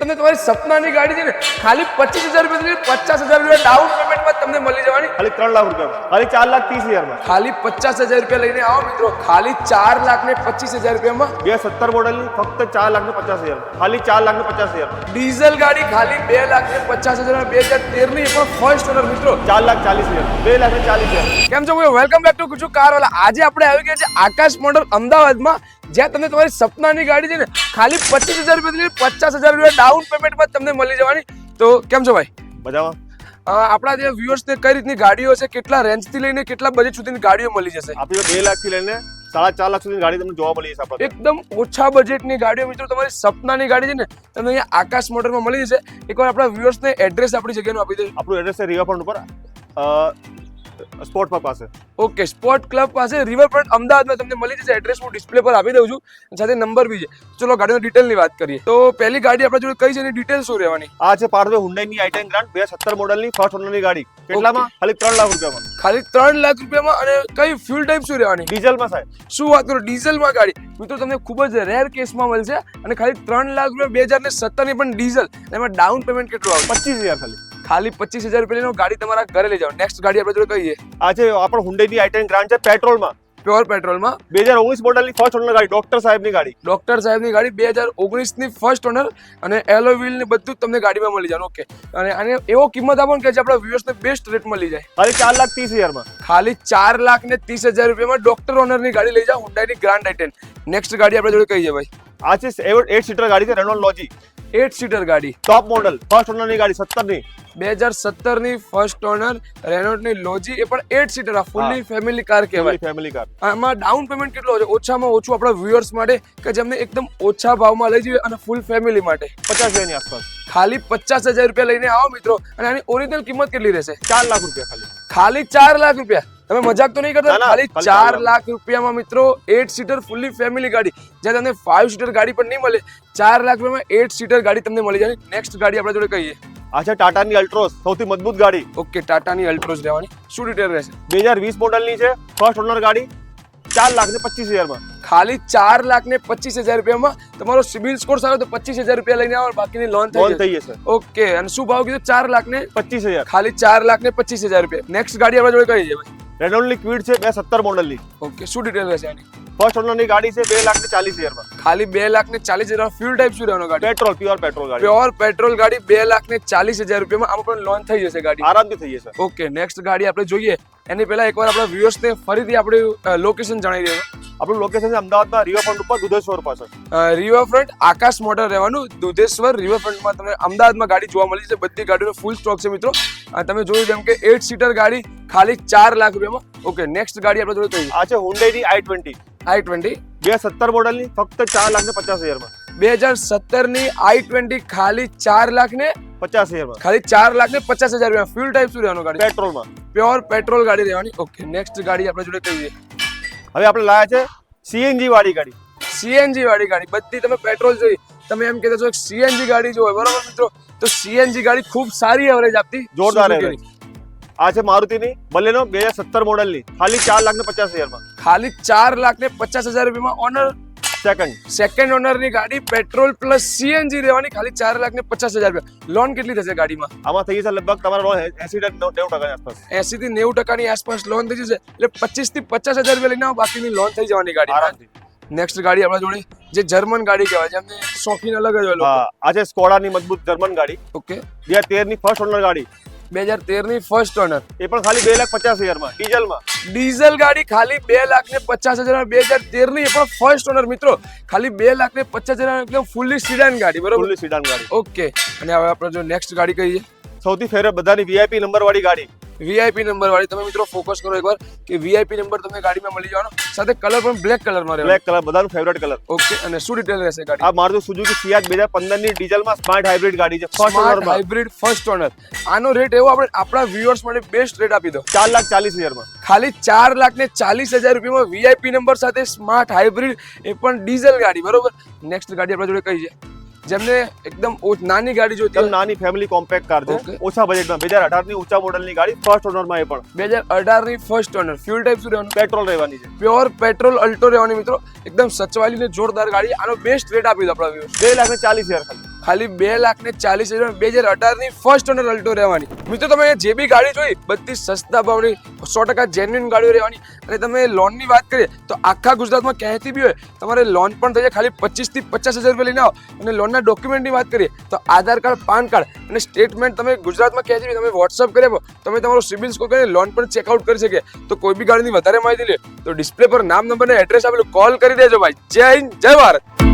તમને તમારી સપનાની ગાડી છે ને ખાલી પચીસ હજાર રૂપિયા પચાસ હજાર રૂપિયા ડાઉન પેમેન્ટમાં તમને મળી જવાની. ખાલી ત્રણ લાખ રૂપિયા ખાલી ચાર લાખ ત્રીસ હજારમાં ખાલી પચાસ હજાર રૂપિયા લઈને આવો મિત્રો ખાલી ચાર લાખ ને પચીસ હજાર રૂપિયામાં બે સત્તર મોડલની ફક્ત ચાર લાખ ને પચાસ હજાર. ખાલી ચાર લાખ ને પચાસ હજાર. ડીઝલ ગાડી ખાલી બે લાખ ને પચાસ હજાર બે હજાર તેરની પણ ફર્સ્ટ ઓનર મિત્રો. ચાર લાખ ચાલીસ હજાર. બે લાખ ને ચાલીસ હજાર. કેમ છો welcome back to Guju car વાલા. આજે આપણે આવી ગયા છે આકાશ મોડલ અમદાવાદમાં. જ્યાં તમને તમારી સપનાની ગાડી છે ને ખાલી પચીસ હજાર રૂપિયા પચાસ હજાર રૂપિયા ડાઉન પેમેન્ટમાં તમને મળી જવાની. તો કેમ છો ભાઈ? મજામાં. આપણા જે વ્યુઅર્સને કઈ રીતની ગાડીઓ છે કેટલા રેન્જથી લઈને કેટલા બજેટ સુધીની ગાડીઓ મળી જશે? આપણે બે લાખથી લઈને સાડા ચાર લાખ સુધીની ગાડી તમને જોવા મળી જશે એકદમ ઓછા બજેટની ગાડીઓ મિત્રો તમારી સપનાની ગાડી છે ને તમને અહીંયા આકાશ મોટરમાં મળી જશે. એકવાર આપણા વ્યુઅર્સને એડ્રેસ આપણી જગ્યાનું આપી દઈશું આપણું એડ્રેસ છે રિવરફ્રન્ટ ઉપર. સ્પોર્ટ પર પાસે. ઓકે સ્પોર્ટ ક્લબ પાસે રિવરફ્રન્ટ અમદાવાદમાં તમને મળી જશે એડ્રેસ હું ડિસ્પ્લે પર આપી દઉં છું. સાથે નંબર બી છે. ચલો ગાડીની ડિટેલની વાત કરીએ. તો પહેલી ગાડી આપણા જોડે કઈ છે એની ડિટેલ શું રહેવાની? આ છે પાર્થવે હુન્ડાઈની આઈ ટેન ગ્રાન્ડ બે સત્તર મોડલની ફર્સ્ટ ઓનરની ગાડી. કેટલામાં? ખાલી ત્રણ લાખ રૂપિયામાં. ખાલી ત્રણ લાખ રૂપિયામાં અને કઈ ફ્યુલ ટાઈપ શું રહેવાની? ડીઝલમાં સાહેબ. શું વાત કરો ડીઝલમાં ગાડી. મિત્રો તમને ખૂબ જ રેર કેસમાં મળશે. અને ખાલી ત્રણ લાખ રૂપિયા બે હજાર ને સત્તરની પણ ડીઝલ. એમાં ડાઉન પેમેન્ટ કેટલું આવે પચીસ હજાર ખાલી. ખાલી પચીસ હજાર રૂપિયાનો ગાડી તમારા ઘરે લઈ જાઓ નેક્સ્ટ ગાડી આપણે જોડે કહીએ. આજે આપણે હુન્ડાઈની આઈ ટેન ગ્રાન્ડ છે પેટ્રોલમાં પ્યોર પેટ્રોલમાં બે હજાર ઓગણીસ મોડલની ફર્સ્ટ ઓનર ગાડી ડોક્ટર સાહેબની ગાડી. ડોક્ટર સાહેબની ગાડી બે હજાર ઓગણીસની ફર્સ્ટ ઓનર અને એલો વ્હીલ ને બધું તમને ગાડીમાં મળી જાય. ઓકે અને અને એવો કિંમત આપો કે જે આપણા વ્યુઅર્સને બેસ્ટ રેટ મળી જાય. ખાલી ચાર લાખ ત્રીસ હજારમાં. ખાલી ચાર લાખ ને ત્રીસ હજાર રૂપિયામાં ડોક્ટર ઓનરની ગાડી લઈ જાઓ હુંડાઈની ગ્રાન્ડ આઈટેન નેક્સ્ટ ગાડી આપણે જોડે કહીએ ભાઈ. આ છે એટ સીટર ગાડી છે રેનોલ્ડ લોજી એટ સીટર ગાડી. ટોપ મોડલ ફર્સ્ટ ઓનરની ગાડી સત્તરની. બે હજાર સત્તરની ફર્સ્ટ ઓનર રેનોટની લોજી એ પણ એટ સીટર આ ફૂલ્લી ફેમિલી કાર કહેવાય. ફેમિલી કાર આમાં ડાઉન પેમેન્ટ કેટલો છે? ઓછામાં ઓછું આપણા વ્યુઅર્સ માટે કે જેમને એકદમ ઓછા ભાવમાં લઈ જઈએ અને ફૂલ ફેમિલી માટે. પચાસ હજારની આસપાસ. ખાલી પચાસ હજાર રૂપિયા લઈને આવો મિત્રો અને આની ઓરિજિનલ કિંમત કેટલી રહેશે? ચાર લાખ રૂપિયા ખાલી. ખાલી ચાર લાખ રૂપિયા. તમે મજાક તો નહીં કરતા? ખાલી ચાર લાખ. રૂપિયામાં મિત્રો એટ સીટર ફૂલ્લી ફેમિલી ગાડી. જ્યાં તમને ફાઇવ સીટર ગાડી પણ નહીં મળે ચાર લાખ રૂપિયામાં એટ સીટર ગાડી તમને મળી જાય. નેક્સ્ટ ગાડી આપણા જોડે કહીએ. આ છે ટાટાની અલ્ટ્રોસ સૌથી મજબૂત ગાડી. ઓકે ટાટાની અલ્ટ્રોઝ રહેવાની શું ડિટેલ રહેશે? બે હજાર વીસ મોડલની છે ફર્સ્ટ ઓનર ગાડી ચાર લાખ ને પચીસ હજારમાં. ખાલી ચાર લાખ ને પચીસ હજાર રૂપિયામાં તમારો સિબિલ સ્કોર સારો તો પચીસ હજાર રૂપિયા લઈને આવો બાકીની લોન થઈ જશે. થઈ જશે. ઓકે અને શું ભાવ કીધું? ચાર લાખ ને પચીસ હજાર. ખાલી ચાર લાખ ને પચીસ હજાર રૂપિયા. નેક્સ્ટ ગાડી આપણા જોડે કઈ છે? રેનોલ્ડની ક્વિડ છે બે સત્તર મોડલની ઓકે શું ડિટેલ રહેશે આની ફર્સ્ટ ઓનરની ગાડી છે બે લાખ ને ચાલીસ હજારમાં ખાલી બે લાખ ને ચાલીસ હજાર ફ્યુલ ટાઈપ શું રહેવાનો ગાડી? પેટ્રોલ પ્યોર પેટ્રોલ ગાડી. પ્યોર પેટ્રોલ ગાડી બે લાખ ને ચાલીસ હજાર રૂપિયામાં આમાં પણ લોન થઈ જશે ગાડી. આરામથી થઈ જશે. ઓકે નેક્સ્ટ ગાડી આપણે જોઈએ. એની પહેલા એકવાર આપણા વ્યુઅર્સને ફરીથી આપણે લોકેશન જણાવી દેવું આપણું લોકેશન છે અમદાવાદમાં રિવરફ્રન્ટ ઉપર દુધેશ્વર પાસે રિવરફ્રન્ટ આકાશ મોટર રહેવાનું દુધેશ્વર રિવરફ્રન્ટમાં તમને અમદાવાદમાં ગાડી જોવા મળી છે. બધી ગાડીનો ફૂલ સ્ટોક છે મિત્રો. તમે જોયું જેમ કે એટ સીટર ગાડી ખાલી ચાર લાખ રૂપિયામાં ઓકે નેક્સ્ટ ગાડી આપણે જોડે કહીએ આ છે હુન્ડાઈની આઈ ટ્વેન્ટી આઈ ટ્વેન્ટી બે સત્તર મોડલની ફક્ત ચાર લાખ ને પચાસ હજારમાં બે હજાર સત્તરની આઈ ટ્વેન્ટી ખાલી ચાર લાખ ને પચાસ હજારમાં ખાલી ચાર લાખ ને પચાસ હજાર રૂપિયા ફ્યુલ ટાઈપ શું રહેવાનું ગાડી પેટ્રોલમાં પ્યોર પેટ્રોલ ગાડી રહેવાની ઓકે નેક્સ્ટ ગાડી આપણે જોડે કહીએ હવે આપણે લાયા છે સીએનજી વાળી ગાડી સીએનજી વાળી ગાડી બધી તમે પેટ્રોલ જોઈ તમે એમ કહેતા છો સીએનજી ગાડી જો બરોબર મિત્રો તો સીએનજી ગાડી ખૂબ સારી એવરેજ આપતી જોરદાર Suzuki average. ની. આ છે મારુતિની બલેનો બે હજાર સત્તર મોડલની. ખાલી ચાર લાખ ને પચાસ હજારમાં. ખાલી ચાર લાખ ને પચાસ હજાર રૂપિયામાં ઓનર સેકન્ડ સેકન્ડ ઓનરની ગાડી પેટ્રોલ પ્લસ સીએનજી રહેવાની ખાલી ચાર લાખ ને પચાસ હજાર રૂપિયા. લોન કેટલી થશે ગાડીમાં? આમાં થઈ જશે લગભગ તમારા લોન એસી નેવું ટકાની આસપાસ. એસી થી નેવું ટકાની આસપાસ લોન થઈ જશે. એટલે પચીસથી પચાસ હજાર રૂપિયા લઈને બાકીની લોન થઈ જવાની ગાડી. આરામથી. નેક્સ્ટ ગાડી આપણા જોડે જે જર્મન ગાડી કહેવાય જેમને શોખીન અલગ જ હોય આજે સ્કોડાની મજબૂત જર્મન ગાડી. ઓકે બે હજાર તેરની ફર્સ્ટ ઓનર ગાડી. બે હજાર તેરની ફર્સ્ટ ઓનર એ પણ ખાલી બે લાખ પચાસ હજારમાં ડીઝલમાં. ડીઝલ ગાડી ખાલી બે લાખ ને પચાસ હજાર બે હજાર તેરની એ પણ ફર્સ્ટ ઓનર મિત્રો. ખાલી બે લાખ ને પચાસ હજાર એટલે ફૂલ્લી સિડાન ગાડી બરોબર? ફૂલ્લી સીડાન ગાડી. ઓકે અને હવે આપણે જો નેક્સ્ટ ગાડી કહીએ. સૌથી ફેવરેટ બધાની વીઆઈપી નંબર વાળી ગાડી. વીઆઈપી નંબર વાળી તમે મિત્રો ફોકસ કરો એકવાર કે વીઆઈપી નંબર તમને ગાડીમાં મળી જવાનો. સાથે કલર પણ બ્લેક કલરમાં રહેવાનો. બ્લેક કલર બધાનું ફેવરેટ કલર ઓકે અને શું ડિટેલ રહેશે ગાડી આ મારુતિ સુઝુકી સિયાજ બે હજાર પંદરની ડીઝલમાં સ્માર્ટ હાઇબ્રિડ ગાડી છે. First owner hybrid first owner આનો રેટ એવો આપણે આપણા વ્યુઅર્સ માટે બેસ્ટ રેટ આપી દો. ચાર લાખ ચાલીસ હજારમાં ખાલી ચાર લાખ ને ચાલીસ હજાર રૂપિયામાં વીઆઈપી નંબર સાથે સ્માર્ટ હાઇબ્રિડ એ પણ ડીઝલ ગાડી બરોબર? નેક્સ્ટ ગાડી આપણા જોડે કઈ છે? જેમને એકદમ નાની ગાડી જોતી એકદમ નાની ફેમિલી કોમ્પેક્ટ કાર. છે. ઓછા બજેટમાં બે હજાર અઢારની ઊંચા મોડલની ગાડી ફર્સ્ટ ઓનરમાં એ પણ. બે હજાર અઢારની ફર્સ્ટ ઓનર ફ્યુલ ટાઈપ શું રહેવાનું? પેટ્રોલ રહેવાની છે. પ્યોર પેટ્રોલ અલ્ટો રહેવાની મિત્રો. એકદમ સચવાયેલી ને જોરદાર ગાડી. આનો બેસ્ટ રેટ આપી દો આપણા બે લાખ ને ચાલીસ હજાર ખાલી. ખાલી બે લાખ ને ચાલીસ હજાર બે હજાર અઢારની ફર્સ્ટ ઓનર અલ્ટો રહેવાની. મિત્રો, તમે જે બી ગાડી જોઈ, બધી સસ્તા ભાવની, સો ટકા જેન્યુન ગાડીઓ રહેવાની. અને તમે લોનની વાત કરીએ, તો આખા ગુજરાતમાં ક્યાંયથી બી હોય, તમારે લોન પણ થઈ જાય, ખાલી પચીસથી પચાસ હજાર રૂપિયા લઈને આવો. અને લોનના ડોક્યુમેન્ટની વાત કરીએ, તો આધાર કાર્ડ, પાન કાર્ડ અને સ્ટેટમેન્ટ તમે ગુજરાતમાં ક્યાંથી બી તમે વોટ્સઅપ કરી આપો, તમે તમારો સિબિલ સ્કોર કરીને લોન પણ ચેકઆઉટ કરી શકે તો કોઈ બી ગાડીની વધારે માહિતી લે, તો ડિસ્પ્લે પર નામ નંબર ને એડ્રેસ આપેલું કોલ કરી દેજો ભાઈ. જય હિન્દ, જય ભારત.